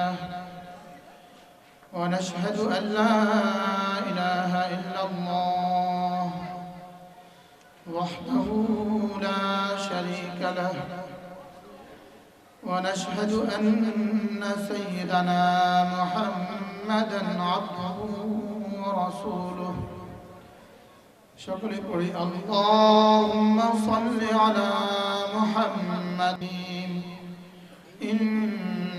له ونشهد أن لا إله إلا الله وحده لا شريك له. ونشهد أن سيدنا محمدا عبده ورسوله. شكر قولي اللهم صل على محمد.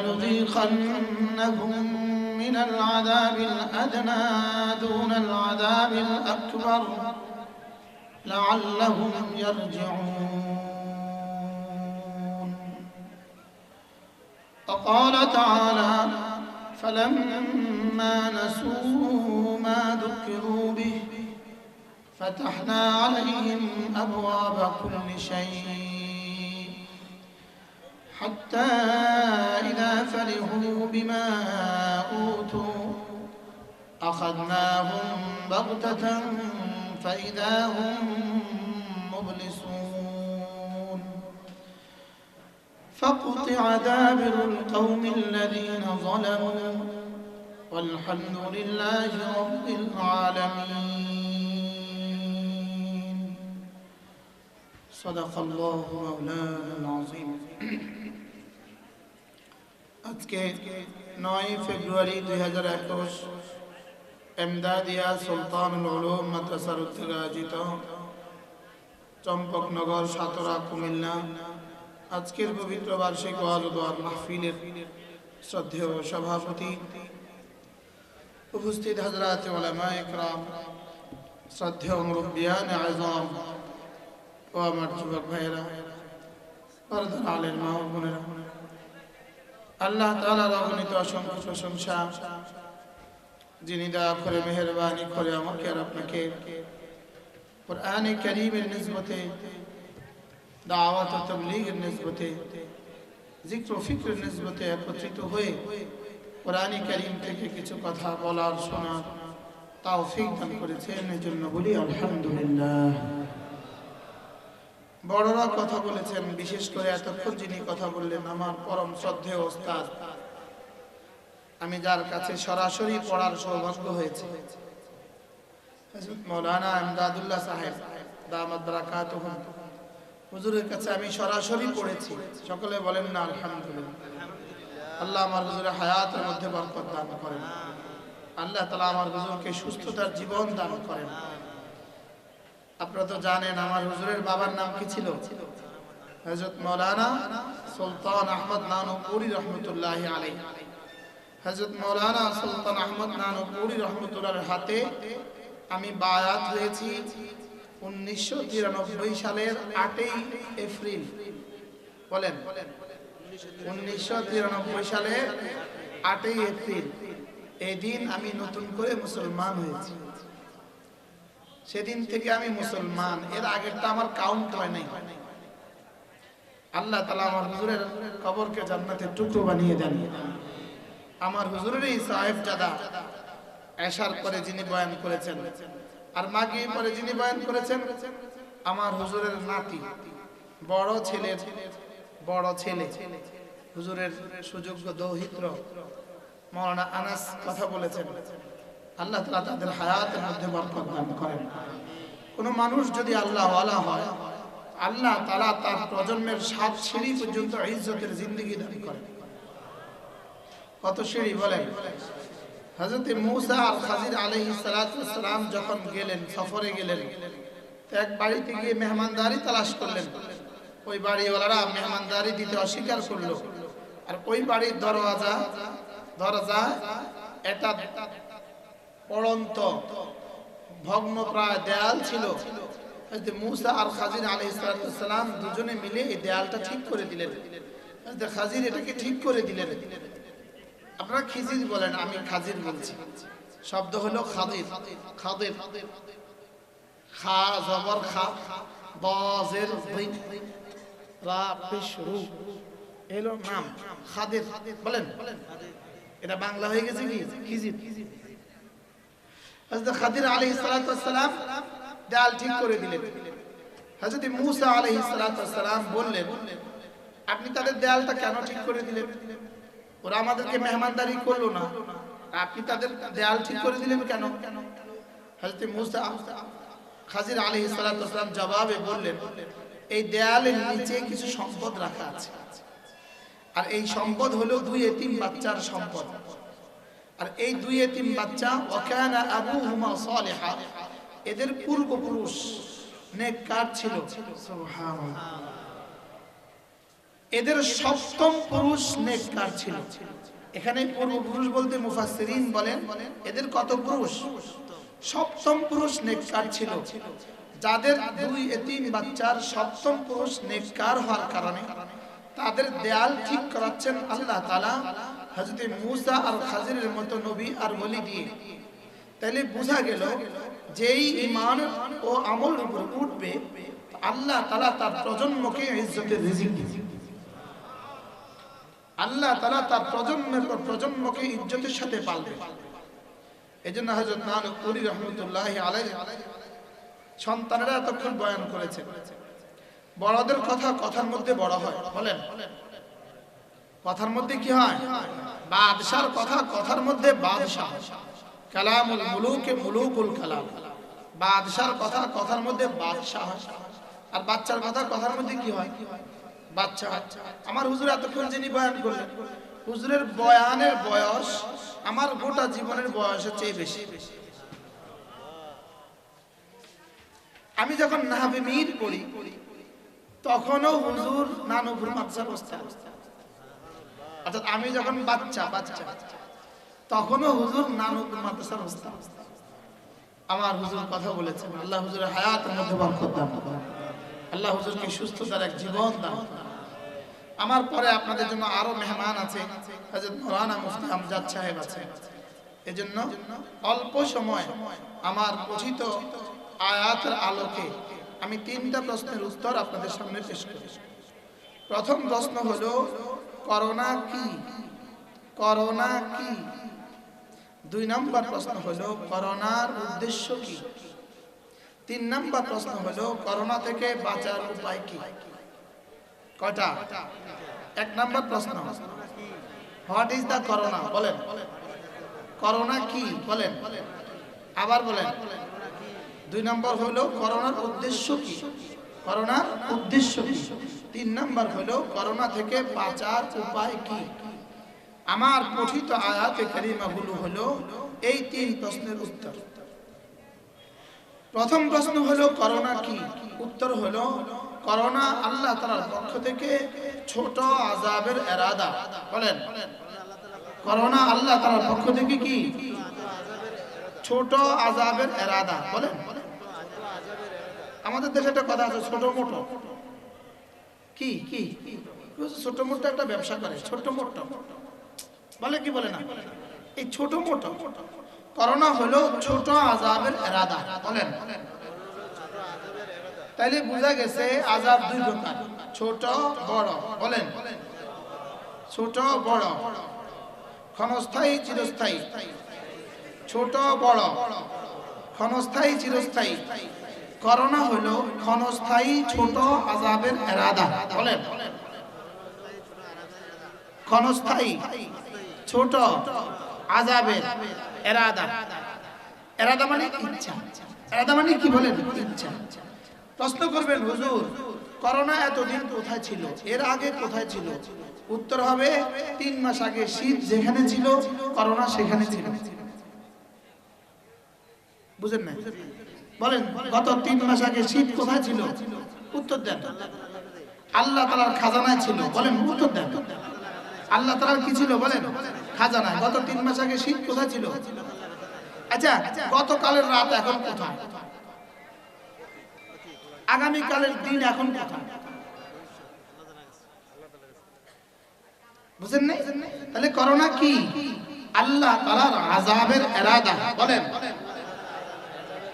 ولنذيقنهم من العذاب الأدنى دون العذاب الأكبر لعلهم يرجعون. وقال تعالى فلما نسوا ما ذكروا به فتحنا عليهم أبواب كل شيء حتى إذا فرحوا بما أوتوا أخذناهم بغتة فإذا هم مبلسون. فقطع دابر القوم الذين ظلموا والحمد لله رب العالمين. صدق الله مولانا العظيم. আজকে নয় ফেব্রুয়ারি দুই হাজার একুশ এমদাদিয়া সুলতান উলুম মাদ্রাসার উদ্যোগে আয়োজিত চম্পকনগর সাতরা কুমিল্লা আজকের পবিত্র বার্ষিক ওয়াজ ও দোয়ার মাহফিলের শ্রদ্ধেয় সভাপতি উপস্থিত হাজরাত ওলামা একরাম, শ্রদ্ধেয় মুরব্বিয়ান আজম ও আমার যুবক ভাইয়েরা আলের মা বোনেরা। আল্লাহ তাআলার অগণিত অসংখ্য প্রশংসা। যিনি দয়া করে মেহরবানি করে আমাকে আর আপনাকে কোরআনে করিমের নিসবতে, দাওয়াত তবলিগের নিসবতে জিক্র ফিক্রের নিসবতে একত্রিত হয়ে কোরআনে করিম থেকে কিছু কথা বলার শোনার তাও ফিক দান করেছেন। এই জন্য বলি আলহামদুলিল্লাহ। বড়রা কথা বলেছেন, বিশেষ করে এতক্ষণ যিনি কথা বললেন আমার পরম শ্রদ্ধেয় ওস্তাদ। আমি যার কাছে সরাসরি পড়ার সৌভাগ্য হয়েছে। মৌলানা আমদাদুল্লাহ সাহেব হুজুরের কাছে আমি সরাসরি পড়েছি। সকলে বলেন না আল্লাহ আমার হুজুরের করেন। আল্লাহ তাআলা আমার হুজুরকে সুস্থতার জীবন দান করেন। আপনারা তো জানেন, আমার হুজুরের বাবার নাম কি ছিল? হযরত মৌলানা সুলতান আহমদ নানুপুরি রহমতুল্লাহ আলাইহি। হজরত মৌলানা সুলতান আহমদ নানপুরি রহমতুল্লাহর হাতে আমি বায়াত হয়েছি উনিশশো তিরানব্বই সালের আটই এপ্রিল। বলেন, উনিশশো তিরানব্বই সালের আটই এপ্রিল। এই দিন আমি নতুন করে মুসলমান হয়েছি। সেদিন থেকে আমি মুসলমান। এর আগেরটা আমার কাউন্ট হয় নাই। আল্লাহ তালা আমার হুজুরের কবরকে জান্নাতের টুকরো বানিয়ে দেন। আমার হুজুরেরই সাহেব দাদা এশার পরে যিনি বয়ান করেছেন আর মাগি পরে যিনি বয়ান করেছেন, আমার হুজুরের নাতি, বড় ছেলে বড় ছেলে, হুজুরের সুযোগ্য দৌহিত্র মৌলানা আনাস কথা বলেছেন। আল্লাহ তালা তাদের হায়াতের মধ্যে বরকত দান করেন। কোন মানুষ যদি আল্লাহ হয়, আল্লাহ তালা তার প্রজন্মের সাত সিঁড়ি পর্যন্ত ইজ্জতের জিন্দগি দান করেন। কত সিঁড়ি বলেন? হজরত মুসা আর খাজির আলহি সালাম যখন গেলেন, সফরে গেলেন এক বাড়িতে গিয়ে মেহমানদারি তালাশ করলেন। ওই বাড়িওয়ালারা মেহমানদারি দিতে অস্বীকার করল। আর ওই বাড়ির দরওয়াজা, দরজা, এটা পড়ন্ত ভগ্ন প্রায় দেয়াল ছিল। মুসা আর খাজির সালাম দুজনে মিলে এই দেয়ালটা ঠিক করে দিলেন। খাজির এটাকে ঠিক করে দিলেন। আপনারা খিজির বলেন, আমি খাজির বলছি। শব্দ হলো খাদির। খাদির। খা, জবর খা বজের রা, পেশ, রু। এলো নাম। খাদির। বলেন। এটা বাংলা হয়ে গেছে কি? খিজির। সালাম দেয়াল ঠিক করে দিলেন। হযরত মূসা আলাইহিস বললেন, আপনি তাদের দেয়ালটা কেন ঠিক করে দিলেন? ওরা আমাদেরকে মেহমানদারি করল না। আপনি তাদের দেয়াল ঠিক করে দিলেন কেন? হযরত মূসা খাজির আলাইহিস সালাম জবাবে বললেন, এই দেয়ালের নিচে কিছু সম্পদ রাখা আছে। আর এই সম্পদ হলো দুই এতিম বাচ্চার সম্পদ। আর এই দুই এতিম বাচ্চা ওয়াকানা আবুহুমা সালিহা। এদের পূর্বপুরুষ নেককার ছিল? এদের সপ্তম পুরুষ নেককার ছিল? এখানে পূর্বপুরুষ বলতে মুফাসসিরিন বলেন, এদের কত পুরুষ? সপ্তম পুরুষ নেককার ছিল? যাদের দুই এতিম বাচ্চার সপ্তম পুরুষ নেককার হওয়ার কারণে তাদের দেয়াল ঠিক করাচ্ছেন আল্লাহ তাআলা। হযরত মূসা আর খাজিরের মতো নবী আর ওলি দিয়ে। তাহলে বোঝা গেল যেই ঈমান ও আমল উপর উঠবে, আল্লাহ তাআলা তার প্রজন্মকে ইজ্জতের রিজিক আল্লাহ তাআলা তার প্রজন্মের পর প্রজন্মকে ইজ্জতের সাথে পালবে। এজন্য হযরত নানক পুরী রহমতুল্লাহ আলাইহি সন্তানেরা এতক্ষণ বয়ান করেছে বড়দের কথা কথার মধ্যে বড় হয়। বলেন। কথার মধ্যে কি হয়? বাদশার কথা, কথার মধ্যে বাদশাহ। কালামুল মুলুকে মুলুকুল কালাম। বাদশার কথা, কথার মধ্যে বাদশাহ। আর বাচ্চার কথা, কথার মধ্যে কি হয়? বাচ্চা। আমার হুজুর এতক্ষণ যিনি বয়ান করলেন, হুজুরের বয়ানের বয়স আমার গোটা জীবনের বয়সের চেয়ে বেশি। আমি যখন নাহাবে মির পড়ি তখনও হুজুর নানুপুর মাদ্রাসা বসতে অর্থাৎ আমি যখন বাচ্চা বাচ্চা তখনও হুজুর নানুপুর মাদ্রাসা বসতে আমার হুজুর কথা বলেছেন, আল্লাহ হুজুরের হায়াতের মধ্যে বরকত দান। আল্লাহ হুজুরকে সুস্থতার এক জীবন দান আমার পরে আপনাদের জন্য আরও মেহমান আছে হযরত মৌলানা মুফতি সাহেব আছে। এজন্য অল্প সময় আমার পঠিত আয়াতের আলোকে আমি তিনটা প্রশ্নের উত্তর আপনাদের সামনে পেশ করি। প্রথম প্রশ্ন হলো করোনা কি? করোনা কি? দুই নম্বর প্রশ্ন হলো, করোনার উদ্দেশ্য কি? তিন নম্বর প্রশ্ন হলো, করোনা থেকে বাঁচার উপায় কি? কয়টা? এক নম্বর প্রশ্ন, হোয়াট ইজ দা করোনা? বলেন। করোনা কি? বলেন। আবার বলেন। দুই নম্বর হলো, করোনার উদ্দেশ্য কি? করোনার উদ্দেশ্য তিন নম্বর হলো, করোনা থেকে বাঁচার উপায় কি? আমার পঠিত আয়াতে কারিমাগুলো হলো, এই তিন প্রশ্নের উত্তর। প্রথম প্রশ্ন হলো, করোনা কি? উত্তর হলো, করোনা আল্লাহ তাআলার পক্ষ থেকে ছোট আযাবের এরাদা। বলেন, করোনা আল্লাহ তাআলার পক্ষ থেকে কি? ছোট আযাবের এরাদা। বলেন। আমাদের দেশে একটা কথা আছে, ছোট মোটো। কি কি? ছোট মোটো একটা ব্যবসা করে, ছোট মোটো। বলে কি বলে না? এই ছোট মোটো, করোনা হলো ছোট আযাবের এরাদা, বলেন। তাইলে বোঝা গেছে আযাব দুই প্রকার, ছোট, বড়, বলেন। ছোট, বড়, ক্ষণস্থায়ী, চিরস্থায়ী। ছোট, বড়, ক্ষণস্থায়ী, চিরস্থায়ী। করোনা হলো ক্ষণস্থায়ী ছোট আযাবের এরাদা। বলেন। ক্ষণস্থায়ী ছোট আযাবের এরাদা। এরাদা মানে ইচ্ছা। এরাদা মানে কি বলেন? ইচ্ছা। প্রশ্ন করবেন, হুজুর, করোনা এতদিন কোথায় ছিল? এর আগে কোথায় ছিল? উত্তর হবে, তিন মাস আগে শীত যেখানে ছিল, করোনা সেখানে ছিল। বুঝেন না বলেন, গত তিন মাস আগে শীত কোথায় ছিল? উত্তর দেন। আল্লাহ তালার খাজানায় ছিল। বলেন, উত্তর দেন। আল্লাহ তালার কি ছিল? বলেন, খাজানায়। গত তিন মাস আগে শীত কোথায় ছিল? আচ্ছা গতকালের রাত এখন কোথায়? আগামীকালের দিন এখন কোথায়? বুঝেন নাই? তাহলে করোনা কি? আল্লাহ তালার আজাবের এরাদা। বলেন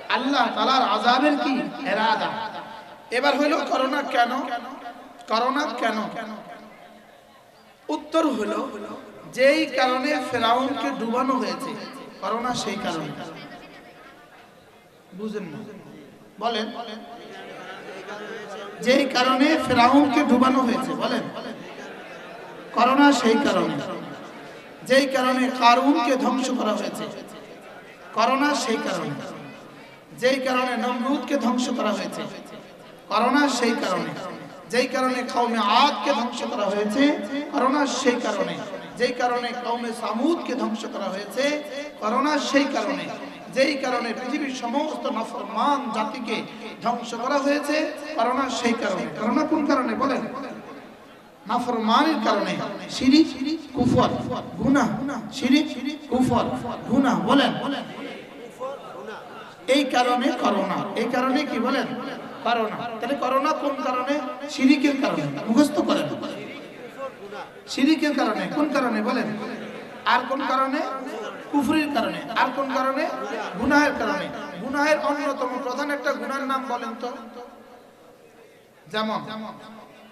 আল্লাহ তালার আজাবের কি এরাদা? এবার হইল করোনা কেন? করোনা কেন? উত্তর হলো, যেই কারণে ফেরাউনকে ডুবানো হয়েছে। করোনা সেই কারণে। বুঝেন না? বলেন। যেই কারণে ফেরাউনকে ডুবানো হয়েছে, বলেন। করোনা সেই কারণে। যেই কারণে কারুনকে ধ্বংস করা হয়েছে, করোনা সেই কারণে। যেই কারণে নমরুদকে ধ্বংস করা হয়েছে। করোনা সেই কারণে। যেই কারণে কৌমে আদকে ধ্বংস করা হয়েছে, করোনা সেই কারণে। যেই কারণে কৌমে সামুদকে ধ্বংস করা হয়েছে, করোনা সেই কারণে। যেই কারণে পৃথিবীর সমস্ত নফরমান জাতিকে ধ্বংস করা হয়েছে, করোনা সেই কারণে। করোনা কোন কারণে বলেন? নাফরমানের কারণে। শিরিক, কুফর, গুনাহ। শিরিক, কুফর, গুনাহ বলেন। এই কারণে করোনা। এই কারণে কি বলেন? করোনা। তাহলে করোনা কোন কারণে? শিরিকের কারণে। মুখস্থ করেন। শিরিকের কারণে। কোন কারণে বলেন? আর কোন কারণে? কুফরির কারণে। আর কোন কারণে? গুনাহের কারণে। গুনাহের অন্যতম প্রধান একটা গুনার নাম বলেন তো। যেমন,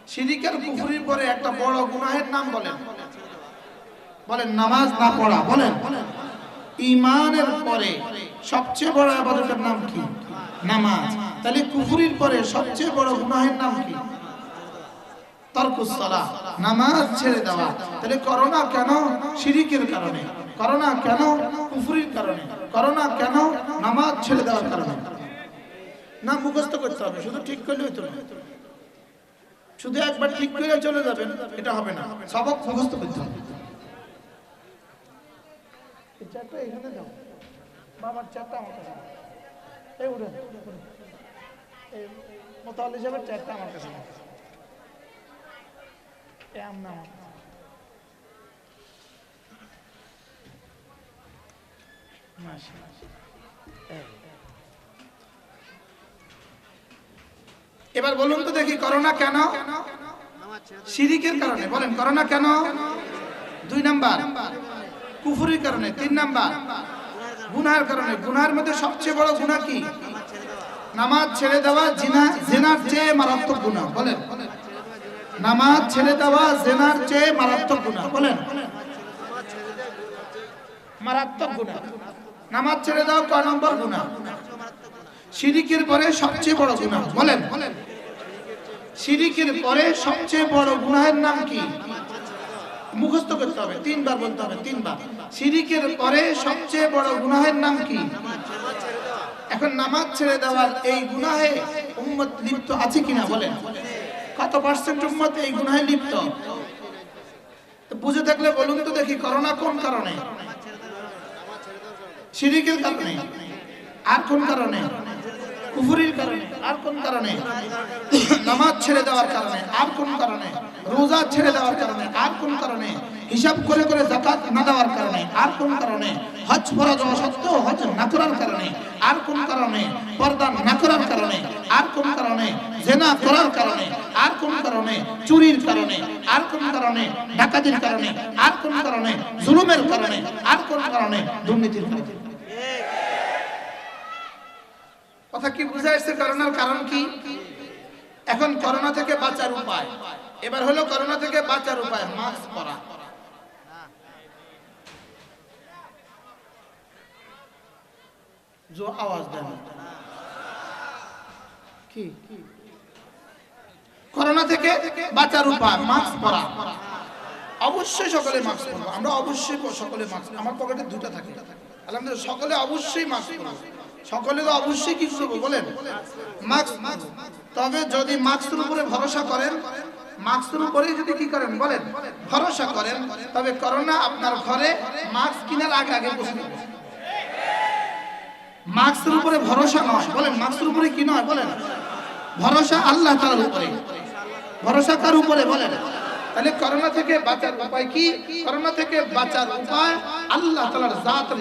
সিরিকের কুফরির পরে একটা বড় গুনাহের নাম বলেন। বলেন, নামাজ না পড়া। বলেন, ইমানের পরে সবচেয়ে বড় আবাদতের নাম কি? নামাজ। তাহলে কুফরির পরে সবচেয়ে বড় গুনাহের নাম কি? নামাজ ছেড়ে দেওয়া। তাহলে করোনা কেন শিরিকের কারণে? করোনা কেন কুফরির কারণে? করোনা কেন নামাজ ছেড়ে দেওয়ার কারণে? না, মুখস্থ করতে হবে। শুধু ঠিক করলে হইতো না শুধু একবার ঠিক করে চলে যাবেন, এটা হবে না। সবক মুখস্থ করতে হবে। এখানে দাও। বাবার চারটা আমার কাছে। এই উঠেন। এই মোতাল্লি সাহেবের চারটা আমার কাছে। আমার। এবার বলুন তো দেখি, করোনা কেন? সিরিকের কারণে, বলেন, করোনা কেন? দুই নাম্বার, কুফুরির কারণে, তিন নাম্বার। গুনার কারণে, গুনার মধ্যে সবচেয়ে বড় গুণা কি? নামাজ ছেড়ে দেওয়া, জিনা, জেনার চেয়ে মারাত্মক গুনাহ, বলেন। নামাজ ছেড়ে দেওয়া, জেনার চেয়ে মারাত্মক গুনাহ, বলেন। মারাত্মক গুনাহ। নামাজ ছেড়ে দেওয়া কয় নম্বর গুনাহ? শিরিকের পরে সবচেয়ে বড় গুনাহ, বলেন। শিরিকের পরে সবচেয়ে বড় গুনাহের নাম কি? মুখস্থ করতে হবে, তিনবার বলতে হবে, তিনবার। শিরিকের পরে সবচেয়ে বড় গুনাহের নাম কি? এখন নামাজ ছেড়ে দেওয়ার এই গুনাহে উম্মত লিপ্ত আছে কিনা বলেন। কত পার্সেন্ট উম্মত এই গুনাহে লিপ্ত? বুঝে থাকলে বলুন তো দেখি, করোনা কোন কারণে? শিরিকের কারণে? আর কোন কারণে? কুফুরির কারণে আর কোন কারণে নামাজ ছেড়ে দেওয়ার কারণে আর কোন কারণে রোজা ছেড়ে দেওয়ার কারণে আর কোন কারণে হিসাব করে করে জাকাত না দেওয়ার কারণে আর কোন কারণে হজ ফরজ সত্ত্বেও হজ না করার কারণে আর কোন কারণে পর্দা না করার কারণে আর কোন কারণে জেনা করার কারণে আর কোন কারণে চুরির কারণে আর কোন কারণে ডাকাতির কারণে আর কোন কারণে জুলুমের কারণে আর কোন কারণে দুর্নীতির কারণে কথা কি বুঝা যাচ্ছে? করোনার কারণ কি? এখন করোনা থেকে বাঁচার উপায়। এবার হলো করোনা থেকে বাঁচার উপায় মাস্ক পরা। জো, আওয়াজ দেন। কি? করোনা থেকে বাঁচার উপায় মাস্ক পরা। অবশ্যই সকলে মাস্ক পরা আমরা অবশ্যই সকলে মাস্ক আমার পকেটে দুটো থাকে। আলহামদুলিল্লাহ, সকলে অবশ্যই মাস্ক পরা সকলে তো অবশ্যই কি করব বলেন। তবে যদি মাস্কের উপরে ভরসা করেন মাস্কের উপরে যদি কি করেন, বলেন। ভরসা করেন, তবে করোনা আপনার ঘরে মাস্ক কেনার আগে আগে দেবে মাস্কের উপরে ভরসা নয়, বলেন। মাস্কের উপরে কি নয়, বলেন। ভরসা আল্লাহ উপরে। ভরসা কার উপরে, বলেন। তাহলে করোনা থেকে বাঁচার উপায় কি? করোনা থেকে বাঁচার উপায় আল্লাহ তাআলার জাতের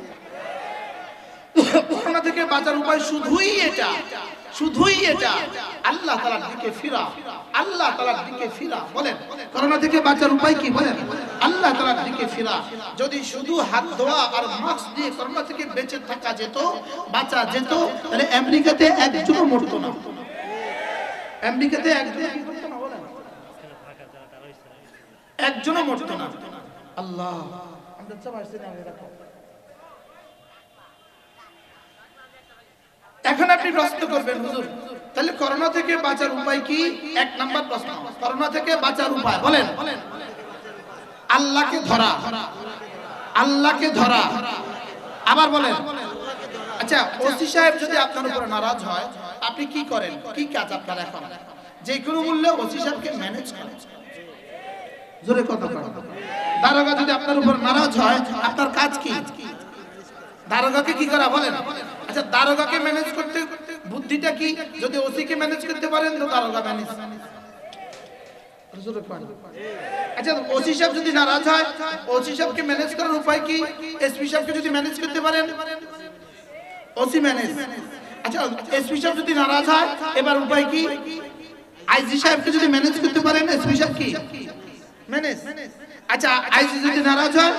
করোনা থেকে বাঁচার উপায় শুধুই এটা শুধুই এটা। আল্লাহ তালার দিকে ফিরা, আল্লাহ তালার দিকে ফিরা, বলেন। করোনা থেকে বাঁচার উপায় কি, বলেন? আল্লাহ তালার দিকে ফিরা। যদি শুধু হাত ধোয়া আর মাস্ক দিয়ে করোনা থেকে বেঁচে থাকা যেত, বাঁচা যেত, তাহলে আমেরিকাতে একজনও মরতো না। আমেরিকাতে একজন একজনও মরতো না। আল্লাহ, আমরা সব আসছি না আমরা রাখো। এখন আপনি প্রশ্ন করবেন, হুজুর, তাহলে করোনা থেকে বাঁচার উপায় কি? এক নাম্বার প্রশ্ন, করোনা থেকে বাঁচার উপায়, বলেন। আল্লাহকে ধরা আল্লাহকে ধরা, আবার বলেন। আচ্ছা ওসি সাহেব যদি আপনার উপর নারাজ হয়, আপনি কি করেন? কি কাজ আপনার এখন? যে কোনো মূল্যে ওসি সাহেবকে ম্যানেজ করেন। জোরে কথা করেন দারোগা যদি আপনার উপর নারাজ হয়, আপনার কাজ কি? দারোগাকে কি করা, বলেন। আচ্ছা দারোগাকে ম্যানেজ করতে বুদ্ধিটা কি? যদি ওসিকে ম্যানেজ করতে পারেন, তো দারোগা ম্যানেজ আচ্ছা ওসি যদি ওসি ম্যানেজ করার উপায় কি? যদি ম্যানেজ করতে পারেন, ওসি ম্যানেজ আচ্ছা যদি এবার উপায় কি? সাহেবকে যদি ম্যানেজ করতে পারেন কি? আচ্ছা আইজি যদি নারাজ হয়,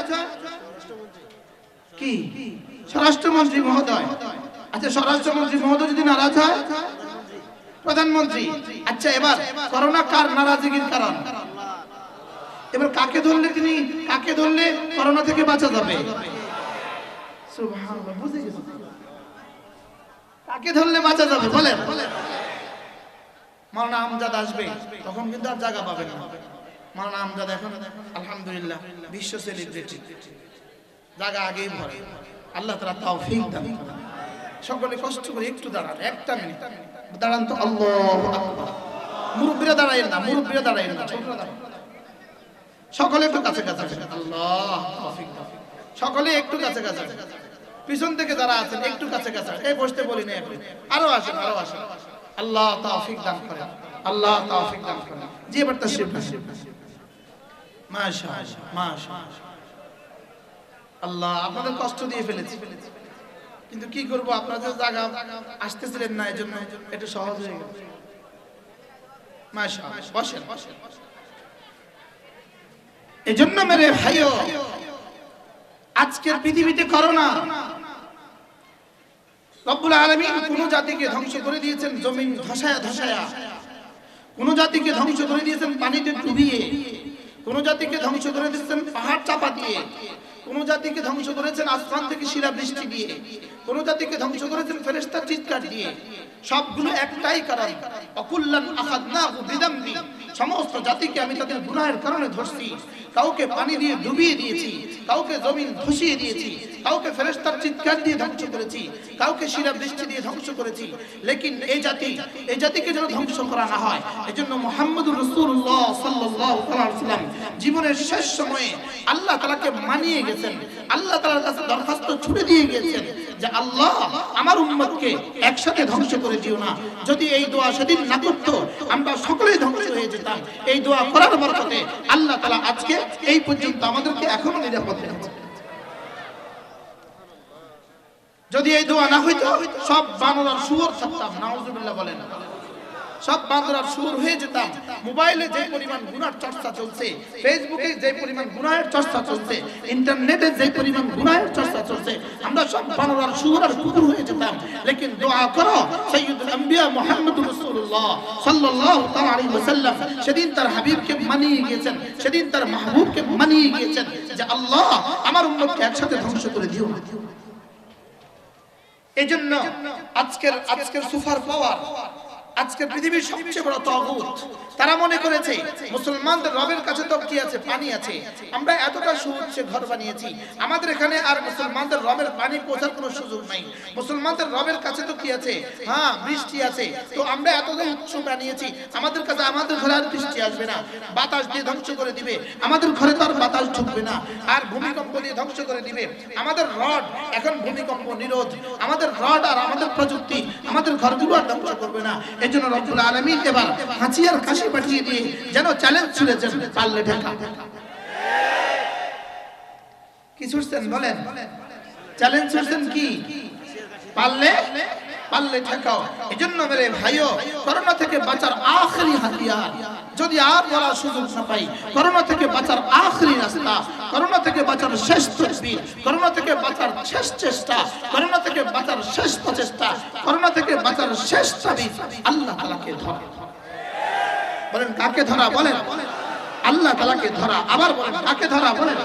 কি? স্বরাষ্ট্রমন্ত্রী মহোদয়। আচ্ছা স্বরাষ্ট্রমন্ত্রী মহোদয় যদি নারাজ হয়? প্রধানমন্ত্রী। আচ্ছা এবার করোনা কার নারাজগির কারণ? এবার কাকে ধরলে তিনি, কাকে ধরলে করোনা থেকে বাঁচা যাবে। কাকে ধরলে বাঁচা যাবে? বলেন। মাওলানা আমজাদ আসবে, তখন কিন্তু আর জায়গা পাবে না। মাওলানা আমজাদ এখন, আলহামদুলিল্লাহ, বিশ্ব সেলিব্রিটি জায়গা আগেই ভরে। আল্লাহ তারা তাও ফিক দান করেন। সকলে কষ্ট করে একটু দাঁড়ান, একটা মিনিট। দাঁড়ান তো আল্লাহ মুরব্বীরা দাঁড়াইন না, মুরব্বীরা দাঁড়াইন না সকলে একটু কাছে কাছে আল্লাহ সকলে একটু কাছে কাছে পিছন থেকে যারা আছেন, একটু কাছে কাছে। এই বসতে বলি না আরও আসেন আরও আসেন। আল্লাহ তৌফিক দান করেন। আল্লাহ তৌফিক দান করেন। জি এবার তাশরীফ। মাশাআল্লাহ মাশাআল্লাহ। আল্লাহ আপনাদের কষ্ট দিয়ে ফেলেছি। কিন্তু কি করব? আপনাদের জায়গা আসতেছিলেন না এই জন্য একটু সহজ হয়ে গেল। বসেন। মেরে আজকের পৃথিবীতে করোনা রব্বুল কোন জাতিকে ধ্বংস করে দিয়েছেন জমিন ধসায়া ধসায়া। কোন জাতিকে ধ্বংস করে দিয়েছেন পানিতে ডুবিয়ে। কোন জাতিকে ধ্বংস করে দিয়েছেন পাহাড় চাপা দিয়ে। কোন জাতিকে ধ্বংস করেছেন আসমান থেকে শিলা বৃষ্টি দিয়ে, কোন জাতিকে ধ্বংস করেছেন ফেরেশতার চিৎকার দিয়ে। সবগুলো একটাই কারণ। অকুল্লান না বিদামবি। সমস্ত জাতিকে আমি তাদের গুনাহের কারণে ধরছি। কাউকে পানি দিয়ে ডুবিয়ে দিয়েছি, কাউকে জমিন ধসিয়ে দিয়েছি, কাউকে ফেরেশতার চিৎকার দিয়ে ধ্বংস করেছি, কাউকে শিলা বৃষ্টি দিয়ে ধ্বংস করেছি। লেকিন এই জাতি, এই জাতিকে যেন ধ্বংস করা না হয় এই জন্য সাল্লাল্লাহু আলাইহি ওয়াসাল্লাম জীবনের শেষ সময়ে আল্লাহ তালাকে মানিয়ে গেছেন, আল্লাহ তাআলার কাছে দরখাস্ত ছুড়ে দিয়ে গিয়েছেন যে আল্লাহ আমার উম্মতকে একসাথে ধ্বংস করে দিও না। যদি এই দোয়া সেদিন না করত, আমরা সকলেই ধ্বংস হয়ে যেতাম। এই দোয়া করার বরকতে আল্লাহ তালা আজকে এই পর্যন্ত আমাদেরকে এখনও নিরাপদ যদি এই দোয়া না হইতো, সব বানর আর সুয়র থাকতাম, নাউজুবিল্লাহ বলেন। সব বান্দর আর শুয়োর হয়ে যেতাম। মোবাইলে যে পরিমাণ গুনার চর্চা চলছে, ফেসবুকে যে পরিমাণ গুনাহের চর্চা চলছে, ইন্টারনেটে যে পরিমাণ গুনাহের চর্চা চলছে, আমরা সব বানর আর শুয়োর আর কুকুর হয়ে যেতাম। লেকিন দোয়া করো সৈয়দুল আম্বিয়া মুহাম্মদুর রাসূলুল্লাহ সাল্লাল্লাহু তাআলা ওয়াসাল্লাম। সেদিন তার হাবিবকে মানিয়ে গিয়েছেন, সেদিন তার মাহবুবকে মানিয়ে গিয়েছেন যে আল্লাহ আমার উম্মতকে একসাথে ধ্বংস করে দিও। এই জন্য আজকের আজকের সুপার পাওয়ার আজকের পৃথিবীর সবচেয়ে বড় তগুত। তারা মনে করেছে, মুসলমানদের রবের কাছে তো কি আছে, পানি আছে। আমরা এতটা সুউচ্চ ঘর বানিয়েছি। আমাদের এখানে আর মুসলমানদের রবের পানি পৌঁছার কোনো সুযোগ নাই। মুসলমানদের রবের কাছে তো কি আছে। হ্যাঁ বৃষ্টি আছে। তো আমরা এতটা উচ্চ বানিয়েছি। আমাদের কাছে আমাদের ঘরে আর বৃষ্টি আসবে না। বাতাস দিয়ে ধ্বংস করে দিবে। আমাদের ঘরে তো আর বাতাস ঢুকবে না। আর ভূমিকম্প দিয়ে ধ্বংস করে দিবে। আমাদের রড এখন ভূমিকম্প নিরোধ। আমাদের রড আর আমাদের প্রযুক্তি আমাদের ঘরগুলো আর ধ্বংস করবে না। এই জন্য রব্বুল আলমিন এবার হাঁচি আর কাশি পাঠিয়ে দিয়ে যেন চ্যালেঞ্জ ছুড়েছেন পারলে ঢাকা কি ছুটছেন বলেন? চ্যালেঞ্জ ছুটছেন কি? পারলে? পারলে ঠেকাও। এই জন্য মেরে ভাইও, করোনা থেকে বাঁচার আখরি হাতিয়ার। যদি আর বলার সুযোগ না পাই, করোনা থেকে বাঁচার আখরি রাস্তা, করোনা থেকে বাঁচার শেষ তসবির, করোনা থেকে বাঁচার শেষ চেষ্টা, করোনা থেকে বাঁচার শেষ প্রচেষ্টা, করোনা থেকে বাঁচার শেষ চাবি আল্লাহ তালাকে ধরা। বলেন, কাকে ধরা? বলেন। আল্লাহ তালাকে ধরা। আবার বলেন, কাকে ধরা? বলেন।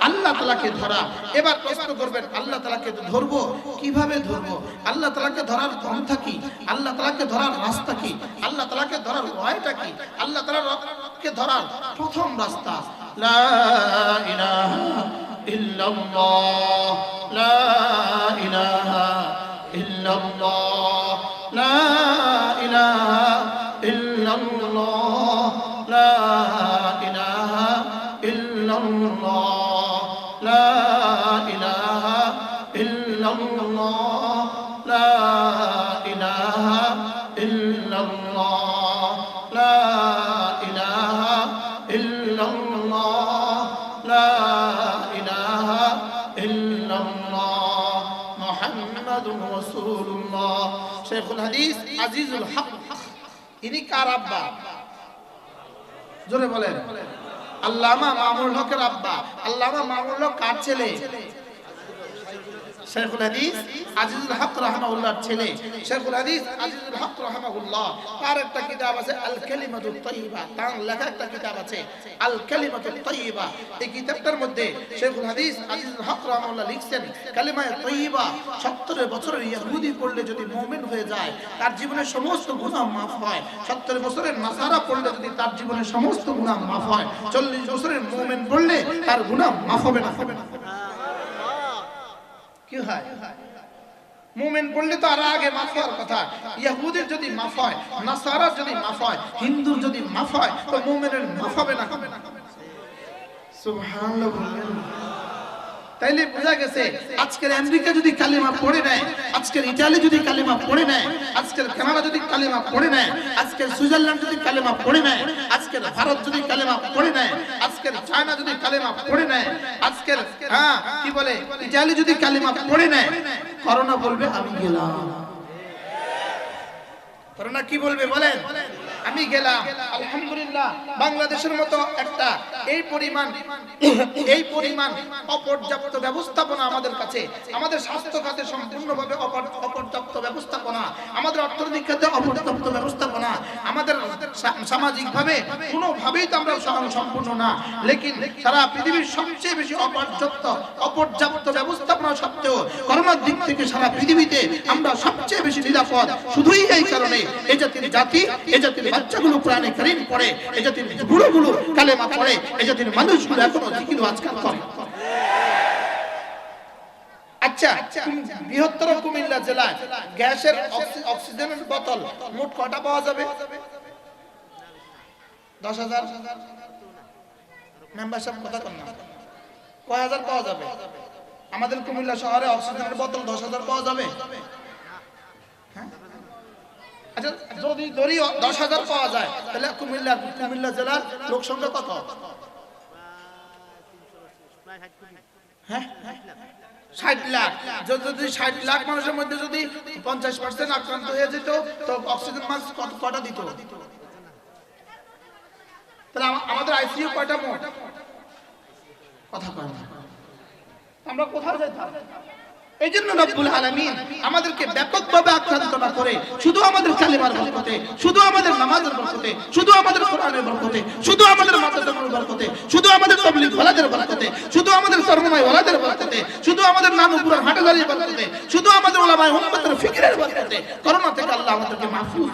আল্লাহ তালাকে ধরা। এবার প্রশ্ন করবেন, আল্লাহ তালাকে ধরবো? কীভাবে ধরবো? আল্লাহ তালাকে ধরার পন্থা কি? আল্লাহ তালাকে ধরার রাস্তা কি? আল্লাহ তালাকে ধরার ওয়াইটা কি? আল্লাহ তালাকে ধরার প্রথম রাস্তা। লা ইলাহা ইল্লাল্লাহ। কার আব্বা? আল্লামা মামুল হকের আব্বা। আল্লামা মামুল হক কার ছেলে? শেখুল হাদিস আজিজুল হক ছেলে। শেখুল হাদিস আজিজুল হক তার একটা কিতাব আছে আল কালিমাতুত তাইয়্যিবা তার লেখা একটা কিতাব আছে আল কালিমাতুত তাইয়্যিবা এই কিতাবটার মধ্যে শেখুল হাদিস আজিজুল হক লিখছেন, কালিমায়ে তাইয়্যিবা 70 বছরের ইহুদি পড়লে যদি মুমিন হয়ে যায়, তার জীবনের সমস্ত গুনাহ মাফ হয়। 70 বছরের নাসারা পড়লে যদি তার জীবনের সমস্ত গুনাহ মাফ হয় 40 বছরের মুমিন পড়লে তার গুনাহ মাফ হবে না হবে না। কি হয়? মুমেন বললে তো আর আগে মাফ হওয়ার কথা। ইয়াহুদের যদি মাফ হয়, নাসারার যদি মাফ হয়, হিন্দুর যদি মাফ হয়, তো মুমেনের মাফ হবে না। সুবহানাল্লাহ তাইলে বোঝা গেছে, আজকের আমেরিকা যদি কালিমা পড়ে নেয়, আজকের ইটালি যদি কালিমা পড়ে নেয়, আজকের কানাডা যদি কালিমা পড়ে নেয়, আজকের সুইজারল্যান্ড যদি কালিমা পড়ে নেয়, আজকের ভারত যদি কালিমা পড়ে নেয়, আজকের চায়না যদি কালিমা পড়ে নেয়, আজকের হ্যাঁ কি বলে, ইটালি যদি কালিমা পড়ে নেয়, করোনা বলবে আমি গেলাম। করোনা কি বলবে বলেন? আমি গেলাম, আলহামদুলিল্লাহ, বাংলাদেশের মতো একটা এই পরিমাণ এই পরিমাণ অপর্যাপ্ত ব্যবস্থাপনা আমাদের কাছে, আমাদের স্বাস্থ্য খাতে সম্পূর্ণভাবে অপর্যাপ্ত ব্যবস্থাপনা, আমাদের অর্থনৈতিক খাতে অপর্যাপ্ত ব্যবস্থাপনা, আমাদের সামাজিকভাবে কোনোভাবেই তো আমরা সম- সম্পূর্ণ না, লেকিন সারা পৃথিবীর সবচেয়ে বেশি অপর্যাপ্ত অপর্যাপ্ত ব্যবস্থাপনা সত্ত্বেও করোনার দিক থেকে সারা পৃথিবীতে আমরা সবচেয়ে বেশি নিরাপদ, শুধুই এই কারণে এই জাতির জাতি এই জাতির বাচ্চাগুলো প্রাণে কারিম পড়ে, এই জাতির বুড়োগুলো কালেমা পড়ে, এই জাতির মানুষগুলো এখনও জিকির আজকাল করে। আচ্ছা আমাদের কুমিল্লা শহরে অক্সিজেনের বোতল দশ হাজার পাওয়া যাবে? হ্যাঁ? আচ্ছা যদি দশ হাজার পাওয়া যায়, তাহলে কুমিল্লা কুমিল্লা জেলার লোক সংখ্যা কত? হ্যাঁ? ষাট লাখ। যদি ষাট লাখ মানুষের মধ্যে যদি পঞ্চাশ পার্সেন্ট আক্রান্ত হয়ে যেত, তো অক্সিজেন কত, কটা দিত? তাহলে আমা- আমাদের আইসিইউ কয়টা মোট? কথা আমরা কোথায় যেতাম এই জন্য রব্বুল আলামিন আমাদেরকে ব্যাপকভাবে আক্রান্ত না করে শুধু আমাদের কালিমার বরকতে, শুধু আমাদের নামাজের বরকতে, শুধু আমাদের কোরআনের বরকতে, শুধু আমাদের মাদ্রাসার বরকতে, শুধু আমাদের তাবলীগ ওয়ালাদের বরকতে, শুধু আমাদের সরমাই ওয়ালাদের বরকতে, শুধু আমাদের নানুপুরের হাটাদারির বরকতে, শুধু আমাদের ওলামায়ে উম্মতের ফিকরের বরকতে, করোনা থেকে আল্লাহ আমাদেরকে মাহফুজ।